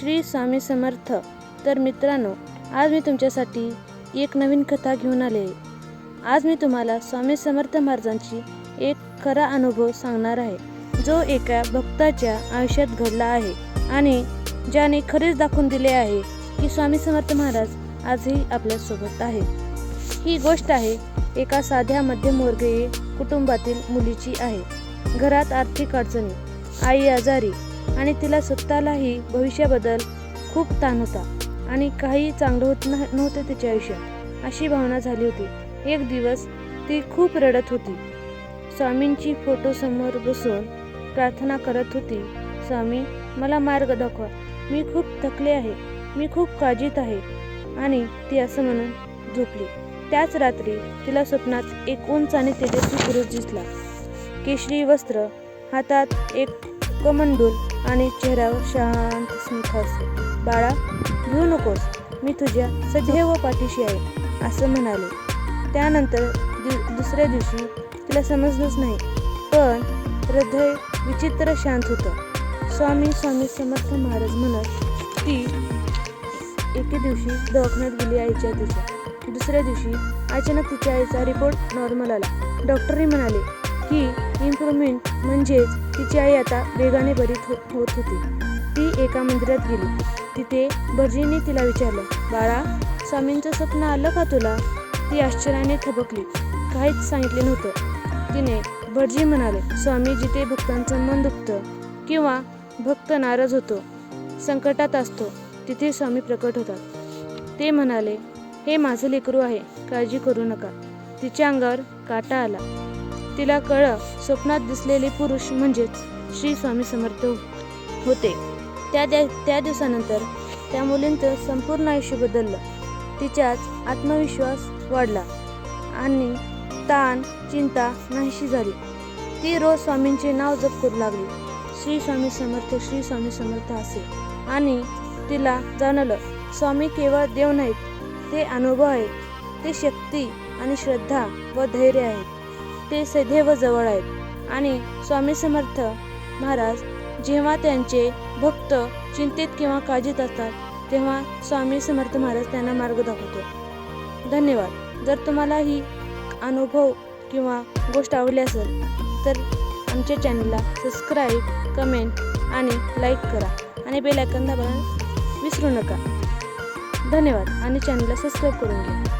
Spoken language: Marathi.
श्री स्वामी समर्थ. तर मित्रांनो आज मी तुमच्यासाठी एक नवीन कथा घेऊन आले. आहे आज मी तुम्हाला स्वामी समर्थ महाराजांची एक खरा अनुभव सांगणार आहे. जो एका भक्ताच्या आयुष्यात घडला आहे आणि ज्याने खरेच दाखवून दिले आहे की स्वामी समर्थ महाराज आजही आपल्यासोबत आहेत. ही गोष्ट आहे एका साध्या मध्यमवर्गीय कुटुंबातील मुलीची आहे. घरात आर्थिक अडचणी आई आजारी आणि तिला स्वतःलाही भविष्याबद्दल खूप ताण होता आणि काही चांगलं होत न नव्हतं तिच्या आयुष्यात. अशी भावना झाली होती. एक दिवस ती खूप रडत होती. स्वामींची फोटो समोर बसून प्रार्थना करत होती स्वामी मला मार्ग दाखवा. मी खूप थकले आहे. मी खूप काळजीत आहे. आणि ती असं म्हणून झोपली. त्याच रात्री तिला स्वप्नात एक उंच आणि तेजस्वी पुरुष दिसला. केशरी वस्त्र हातात एक कमंडूल आणि चेहऱ्यावर शांत स्मित असे. बाळा घेऊ नकोस. मी तुझ्या सदैव पाठीशी आहे असं म्हणाले. त्यानंतर दु दुसऱ्या दिवशी तिला समजलंच नाही. पण हृदय विचित्र शांत होतं. स्वामी स्वामी समर्थ महाराज म्हणत ती एके दिवशी दवाखान्यात गेली आईच्या तिच्या दुसऱ्या दिवशी अचानक तिच्या आईचा रिपोर्ट नॉर्मल आला. डॉक्टरही म्हणाले ही इम्प्रूव्हमेंट म्हणजेच तिची आई आता वेगाने बरी हो होत होती. ती एका मंदिरात गेली. तिथे भरजीने तिला विचारलं बाळा स्वामींचं स्वप्न आलं का तुला? ती आश्चर्याने थबकली. काहीच सांगितले नव्हतं. तिने भटजी म्हणाले स्वामी जिथे भक्तांचं मन दुखतं किंवा भक्त नाराज होतो संकटात असतो तिथे स्वामी प्रकट होतात. ते म्हणाले हे माझं लेकरू आहे काळजी करू नका. तिच्या अंगावर काटा आला. तिला कळ स्वप्नात दिसलेले पुरुष म्हणजेच श्री स्वामी समर्थ होते. त्या द्या त्या दिवसानंतर त्या मुलींचं संपूर्ण आयुष्य बदललं. तिच्यात आत्मविश्वास वाढला आणि ताण चिंता नाहीशी झाली. ती रोज स्वामींचे नाव जप करू लागली. श्री स्वामी समर्थ श्री स्वामी समर्थ असे. आणि तिला जाणवलं स्वामी केवळ देव नाहीत ते अनुभव आहेत. ते शक्ती आणि श्रद्धा व धैर्य आहेत. ते सदैव जवळ आहेत. आणि स्वामी समर्थ महाराज जेव्हा त्यांचे भक्त चिंतेत किंवा काळजीत असतात तेव्हा स्वामी समर्थ महाराज त्यांना मार्ग दाखवतो. धन्यवाद. जर तुम्हाला ही अनुभव किंवा गोष्ट आवडली असेल तर आमच्या चॅनलला सबस्क्राईब कमेंट आणि लाईक करा आणि बेल आयकन दाबायला विसरू नका. धन्यवाद. आणि चॅनलला सबस्क्राईब करून घ्या.